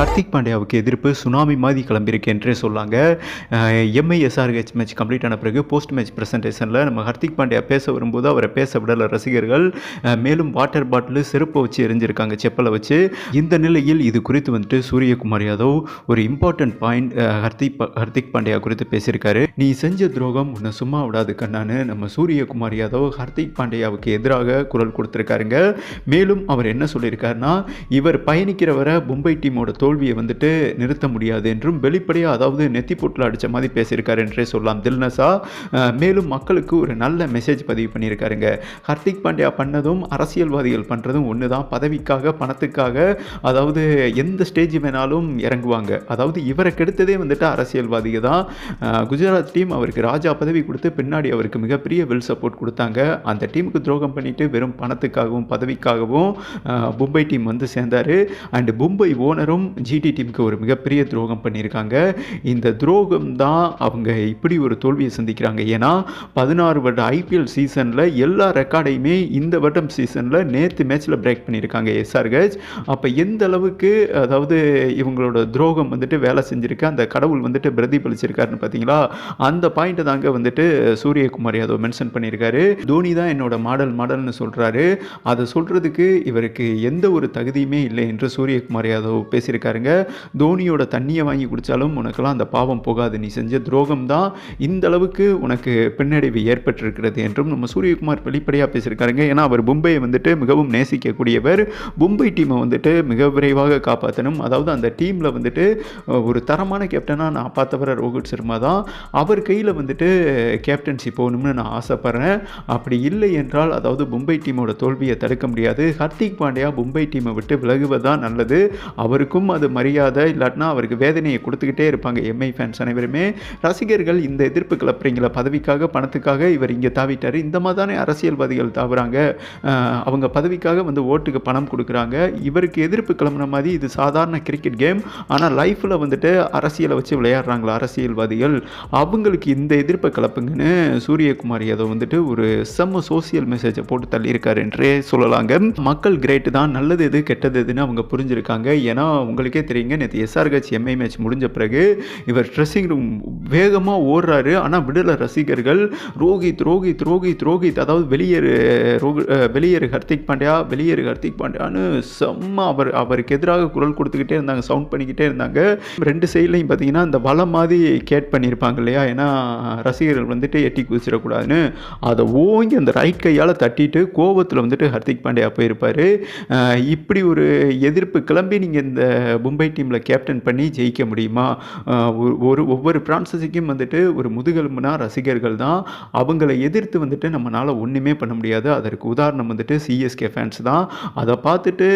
ஹர்திக் பாண்டியாவுக்கு எதிர்ப்பு சுனாமி மாதிரி கிளம்பியிருக்கு என்றே சொல்லாங்க எம்ஐஎஸ்ஆர்ஹெச் மேட்ச் கம்ப்ளீட் ஆன பிறகு போஸ்ட் மேட்ச் ப்ரெசன்டேஷனில் நம்ம ஹர்திக் பாண்டியா பேச வரும்போது அவரை பேச விடல ரசிகர்கள். மேலும் வாட்டர் பாட்டில் செருப்பை வச்சு எரிஞ்சிருக்காங்க செப்பலை வச்சு. இந்த நிலையில் இது குறித்து வந்துட்டு சூரியகுமார் யாதவ் ஒரு இம்பார்ட்டன்ட் பாயிண்ட் ஹர்திக் ஹர்திக் பாண்டியா குறித்து பேசியிருக்காரு. நீ செஞ்ச துரோகம் உன்னை சும்மா விடாது கண்ணான்னு நம்ம சூரியகுமார் யாதவ் ஹர்திக் பாண்டியாவுக்கு எதிராக குரல் கொடுத்துருக்காருங்க. மேலும் அவர் என்ன சொல்லியிருக்காருன்னா இவர் பயணிக்கிறவரை மும்பை டீமோட தோல்வியை வந்துட்டு நிறுத்த முடியாது என்றும் வெளிப்படையாக அதாவது நெத்தி போட்டில் அடித்த மாதிரி பேசியிருக்காரு என்றே சொல்லலாம். தில்னஸா மேலும் மக்களுக்கு ஒரு நல்ல மெசேஜ் பதிவு பண்ணியிருக்காருங்க. ஹர்திக் பாண்டியா பண்ணதும் அரசியல்வாதிகள் பண்ணுறதும் ஒன்று தான் பதவிக்காக பணத்துக்காக அதாவது எந்த ஸ்டேஜ் வேணாலும் இறங்குவாங்க. அதாவது இவரை கெடுத்ததே வந்துட்டு அரசியல்வாதிகள் தான். குஜராத் டீம் அவருக்கு ராஜா பதவி கொடுத்து பின்னாடி அவருக்கு மிகப்பெரிய வெல் சப்போர்ட் கொடுத்தாங்க. அந்த டீமுக்கு துரோகம் பண்ணிட்டு வெறும் பணத்துக்காகவும் பதவிக்காகவும் மும்பை டீம் வந்து சேர்ந்தார். அண்டு மும்பை ஓனரும் ஜிடி டீமுக்கு ஒரு மிகப்பெரிய துரோகம் பண்ணியிருக்காங்க. இந்த துரோகம் தான் அவங்க இப்படி ஒரு தோல்வியை சந்திக்கிறாங்க. ஏன்னா பதினாறு வருட ஐபிஎல் சீசனில் எல்லா ரெக்கார்டையுமே இந்த வருடம் சீசனில் நேற்று மேட்ச்சில் பிரேக் பண்ணியிருக்காங்க. எஸ்ஆர்ஹெச் அப்போ எந்த அளவுக்கு அதாவது இவங்களோட துரோகம் வந்துட்டு வேலை செஞ்சுருக்கு அந்த கடவுள் வந்துட்டு பிரதிபலிச்சிருக்காருன்னு பார்த்தீங்களா அந்த பாயிண்ட்டை தாங்க வந்துட்டு சூரியகுமார் யாதவ் மென்ஷன் பண்ணியிருக்காரு. தோனி தான் என்னோட மாடல் மாடல்னு சொல்கிறாரு அதை சொல்கிறதுக்கு இவருக்கு எந்த ஒரு தகுதியுமே இல்லை என்று சூரியகுமார் யாதவ் சொல்லியிருக்காருங்க. தோனியோட தண்ணியை வாங்கி குடித்தாலும் உனக்கெல்லாம் அந்த பாவம் போகாது. நீ செஞ்ச துரோகம் தான் இந்த அளவுக்கு உனக்கு பின்னடைவு ஏற்பட்டிருக்கிறது என்றும் நம்ம சூரியகுமார் வெளிப்படையாக பேசியிருக்காருங்க. ஏன்னா அவர் மும்பையை வந்துட்டு மிகவும் நேசிக்கக்கூடியவர். மும்பை டீமை வந்துட்டு மிக விரைவாக காப்பாற்றணும் அதாவது அந்த டீமில் வந்துட்டு ஒரு தரமான கேப்டனாக நான் பார்த்தவரை ரோஹித் சர்மா தான். அவர் கையில் வந்துட்டு கேப்டன்சி போகணும்னு நான் ஆசைப்பட்றேன். அப்படி இல்லை என்றால் அதாவது மும்பை டீமோட தோல்வியை தடுக்க முடியாது. ஹர்திக் பாண்டியா மும்பை டீமை விட்டு விலகுவது தான் நல்லது. அவருக்கும் அது மரியாதை இல்லாட்டினா அவருக்கு வேதனையை கொடுத்துக்கிட்டே இருப்பாங்க எம்ஐ ஃபேன்ஸ் அனைவருமே. ரசிகர்கள் இந்த எதிர்ப்பு கிளப்புறீங்களா பதவிக்காக பணத்துக்காக இவர் இங்கே தாவிட்டார். இந்த மாதிரி தானே அரசியல்வாதிகள் தாவுறாங்க. அவங்க பதவிக்காக வந்து ஓட்டுக்கு பணம் கொடுக்குறாங்க. இவருக்கு எதிர்ப்பு கிளம்புன மாதிரி இது சாதாரண கிரிக்கெட் கேம் ஆனால் லைஃப்பில் வந்துட்டு அரசியலை வச்சு விளையாடுறாங்களா அரசியல்வாதிகள். அவங்களுக்கு இந்த எதிர்ப்பை கிளப்புங்கன்னு சூரியகுமார் யாதவ் வந்துட்டு ஒரு செம்ம சோசியல் மெசேஜை போட்டு தள்ளியிருக்காரு என்றே சொல்லலாங்க. மக்கள் கிரேட்டு தான் நல்லது எது கெட்டது எதுன்னு அவங்க புரிஞ்சிருக்காங்க. ஏன்னா அவங்க உங்களுக்கே தெரியுங்க நேற்று எஸ்ஆர்ஹெச் எம்ஐ மேட்ச் முடிஞ்ச பிறகு இவர் ட்ரெஸ்ஸிங் ரூம் வேகமாக ஓடுறாரு. ஆனால் விடலை ரசிகர்கள் ரோஹித் ரோஹித் ரோஹித் ரோஹித் அதாவது வெளியேறு ரோஹி வெளியேறு ஹர்திக் பாண்டியா வெளியேறு ஹர்திக் பாண்டியான்னு செம்ம அவர் அவருக்கு எதிராக குரல் கொடுத்துக்கிட்டே இருந்தாங்க சவுண்ட் பண்ணிக்கிட்டே இருந்தாங்க. ரெண்டு சைட்லையும் பார்த்தீங்கன்னா இந்த வளம் மாதிரி கேட் பண்ணியிருப்பாங்க இல்லையா? ஏன்னா ரசிகர்கள் வந்துட்டு எட்டி குதிச்சிடக்கூடாதுன்னு. அதை ஓங்கி அந்த ரைட் கையால் தட்டிட்டு கோவத்தில் வந்துட்டு ஹர்திக் பாண்டியா போயிருப்பார். இப்படி ஒரு எதிர்ப்பு கிளம்பி நீங்கள் இந்த மும்பை டீமில் கேப்டன் பண்ணி ஜெயிக்க முடியுமா? ஒரு- ஒவ்வொரு பிரான்சஸுக்கும் வந்துட்டு ஒரு முதுகெலும்புனா ரசிகர்கள் தான். அவங்கள எதிர்த்து வந்துட்டு நம்மளால் ஒன்றுமே பண்ண முடியாது. அதற்கு உதாரணம் வந்துட்டு சிஎஸ்கே ஃபேன்ஸ் தான். அதை பார்த்துட்டு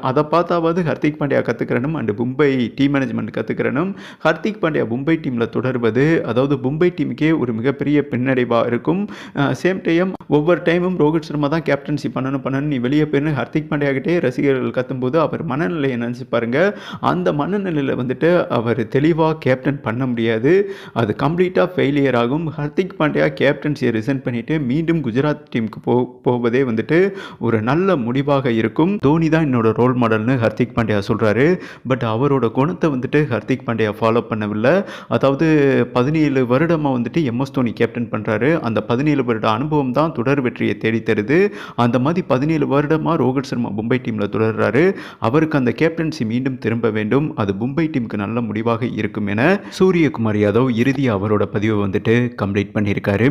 அதை பார்த்தாவது ஹர்திக் பாண்டியா கற்றுக்கிறனும் அண்டு மும்பை டீம் மேனேஜ்மெண்ட் கற்றுக்கிறனும் ஹர்திக் பாண்டியா மும்பை டீமில் தொடர்வது அதாவது மும்பை டீமுக்கே ஒரு மிகப்பெரிய பின்னடைவாக இருக்கும். சேம் டைம் ஒவ்வொரு டைமும் ரோஹித் சர்மா தான் கேப்டன்சி பண்ணணும் பண்ணணும் நீ வெளியே போயிருந்து ஹர்திக் பாண்டியா கிட்டே ரசிகர்கள் கத்தும்போது அவர் மனநிலையை நினச்சி பாருங்கள் அந்த மனநிலையில் வந்துட்டு அவர் தெளிவாக கேப்டன் பண்ண முடியாது. அது கம்ப்ளீட்டாக ஃபெயிலியர் ஆகும். ஹர்திக் பாண்டியா கேப்டன்சியை ரிசைன் பண்ணிவிட்டு மீண்டும் குஜராத் டீமுக்கு போ போவதே வந்துட்டு ஒரு நல்ல முடிவாக இருக்கும். தோனி தான் என்னோட ரோல் மாடல்னு ஹர்திக் பாண்டியா சொல்கிறாரு பட் அவரோட குணத்தை வந்துட்டு ஹர்திக் பாண்டியா ஃபாலோ பண்ணவில்லை. அதாவது பதினேழு வருடமாக வந்துட்டு எம்எஸ் தோனி கேப்டன் பண்ணுறாரு அந்த பதினேழு வருட அனுபவம் தான் தொடர் வெற்றியை தேடித்தருது அந்த மாதிரி பதினேழு வருடமாக ரோஹித் சர்மா மும்பை டீமில் தொடர்றாரு. அவருக்கு அந்த கேப்டன்சி மீண்டும் திரும்ப வேண்டும். அது மும்பை டீமுக்கு நல்ல முடிவாக இருக்கும் என சூரியகுமார் யாதவ் இறுதியாக அவரோட பதிவை வந்துட்டு கம்ப்ளீட் பண்ணியிருக்காரு.